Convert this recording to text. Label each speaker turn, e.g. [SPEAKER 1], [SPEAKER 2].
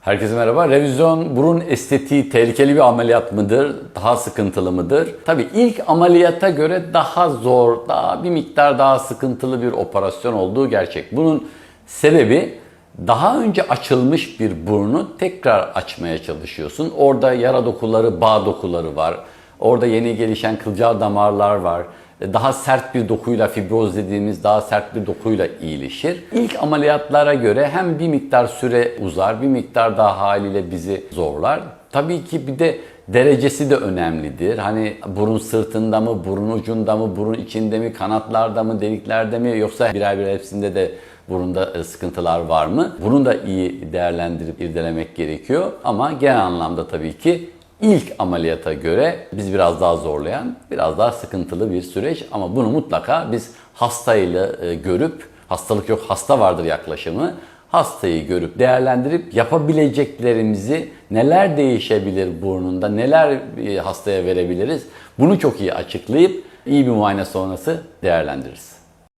[SPEAKER 1] Herkese merhaba. Revizyon burun estetiği tehlikeli bir ameliyat mıdır? Daha sıkıntılı mıdır? Tabii ilk ameliyata göre daha zor, daha bir miktar daha sıkıntılı bir operasyon olduğu gerçek. Bunun sebebi daha önce açılmış bir burnu tekrar açmaya çalışıyorsun. Orada yara dokuları, bağ dokuları var. Orada yeni gelişen kılcal damarlar var daha sert bir dokuyla fibroz dediğimiz daha sert bir dokuyla iyileşir. İlk ameliyatlara göre hem bir miktar süre uzar, bir miktar daha haliyle bizi zorlar. Tabii ki bir de derecesi de önemlidir. Hani burun sırtında mı, burun ucunda mı, burun içinde mi, kanatlarda mı, deliklerde mi yoksa birer birer hepsinde de burunda e, sıkıntılar var mı? Bunu da iyi değerlendirip irdelemek gerekiyor. Ama genel anlamda tabii ki İlk ameliyata göre biz biraz daha zorlayan, biraz daha sıkıntılı bir süreç ama bunu mutlaka biz hastayla e, görüp, hastalık yok hasta vardır yaklaşımı, hastayı görüp değerlendirip yapabileceklerimizi neler değişebilir burnunda, neler e, hastaya verebiliriz bunu çok iyi açıklayıp iyi bir muayene sonrası değerlendiririz.